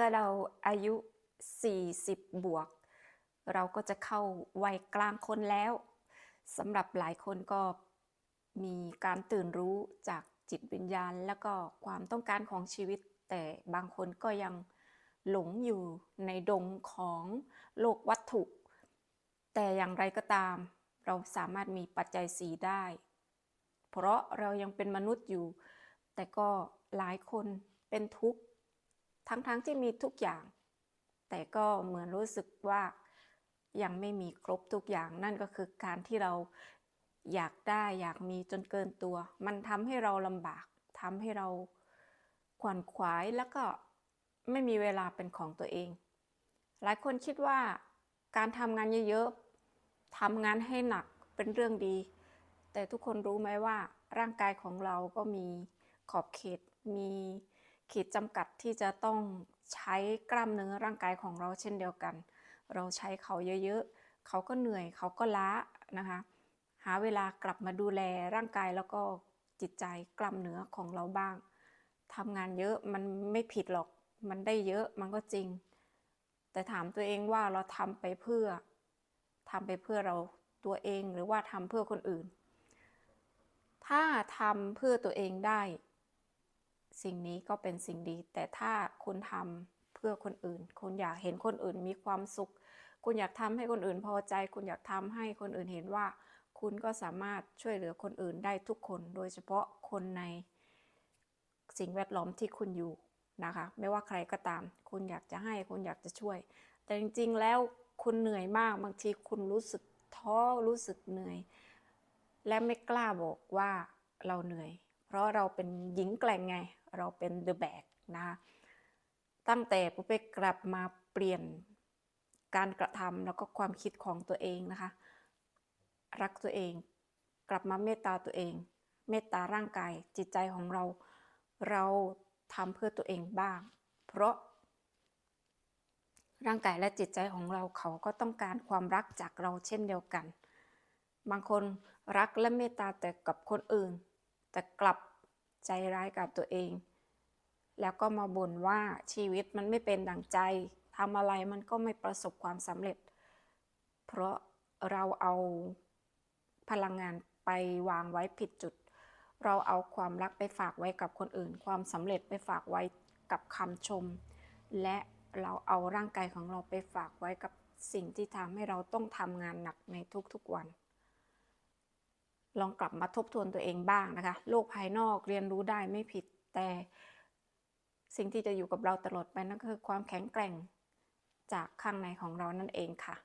มื่อเราอายุ 40 บวก เราก็จะเข้าวัยกลางคนแล้วสำหรับหลายคนก็มีการตื่นรู้จากจิตวิญญาณ แล้วก็ความต้องการของชีวิต แต่บางคนก็ยังหลงอยู่ในดงของโลกวัตถุ แต่อย่างไรก็ตาม เราสามารถมีปัจจัยสีได้ เพราะเรายังเป็นมนุษย์อยู่ แต่ก็หลายคนเป็นทุกข์ ทั้งๆทที่มีทุกอย่าง แต่ก็เหมือนรู้สึกว่ายังไม่มีครบทุกอย่างนั่นก็คือการที่เราอยากได้อยากมีจนเกินตัว มันทำให้เราลำบากทำให้เราขวนขวายแล้วก็ไม่มีเวลาเป็นของตัวเอง หลายคนคิดว่าการทำงานเยอะๆทำงานให้หนักเป็นเรื่องดี แต่ทุกคนรู้ไหมว่าร่างกายของเราก็มีขอบเขตมี ขีดจำกัดที่จะต้องใช้กล้ามเนื้อร่างกายของเราเช่นเดียวกัน เราใช้เขาเยอะๆ เขาก็เหนื่อยเขาก็ล้านะคะ หาเวลากลับมาดูแลร่างกายแล้วก็จิตใจกล้ามเนื้อของเราบ้างทำงานเยอะมันไม่ผิดหรอก มันได้เยอะมันก็จริง แต่ถามตัวเองว่าเราทำไปเพื่อทำไปเพื่อเราตัวเองหรือว่าทำเพื่อคนอื่น ถ้าทำเพื่อตัวเองได้ สิ่งนี้ก็เป็นสิ่งดี แต่ถ้าคุณทำเพื่อคนอื่น คุณอยากเห็นคนอื่นมีความสุข คุณอยากทำให้คนอื่นพอใจ คุณอยากทำให้คนอื่นเห็นว่า คุณก็สามารถช่วยเหลือคนอื่นได้ทุกคน โดยเฉพาะคนในสิ่งแวดล้อมที่คุณอยู่นะคะ ไม่ว่าใครก็ตาม คุณอยากจะให้ คุณอยากจะช่วย แต่จริงๆ แล้วคุณเหนื่อยมาก บางทีคุณรู้สึกท้อ รู้สึกเหนื่อย และไม่กล้าบอกว่าเราเหนื่อย เพราะเราเป็นหญิงแกร่งไง เราเป็นเดอะแบกนะคะตั้งแต่ปุ๊เป้กลับมาเปลี่ยนการกระทำแล้วก็ความคิดของตัวเองนะคะ รักตัวเอง กลับมาเมตตาตัวเอง เมตตาร่างกายจิตใจของเรา เราทำเพื่อตัวเองบ้าง เพราะ ร่างกายและจิตใจของเราเขาก็ต้องการความรักจากเราเช่นเดียวกัน บางคนรักและเมตตาแต่กับคนอื่น แต่กลับใจร้ายกับตัวเอง แล้วก็มาบ่นว่าชีวิตมันไม่เป็นดังใจทำอะไรมันก็ไม่ประสบความสำเร็จ เพราะเราเอาพลังงานไปวางไว้ผิดจุด เราเอาความรักไปฝากไว้กับคนอื่น ความสำเร็จไปฝากไว้กับคำชม และเราเอาร่างกายของเราไปฝากไว้กับสิ่งที่ทำให้เราต้องทำงานหนักในทุกๆวัน ลองกลับมาทบทวนตัวเองบ้างนะคะ โลกภายนอกเรียนรู้ได้ไม่ผิด แต่สิ่งที่จะอยู่กับเราตลอดไปนั่นคือความแข็งแกร่งจากข้างในของเรานั่นเองค่ะ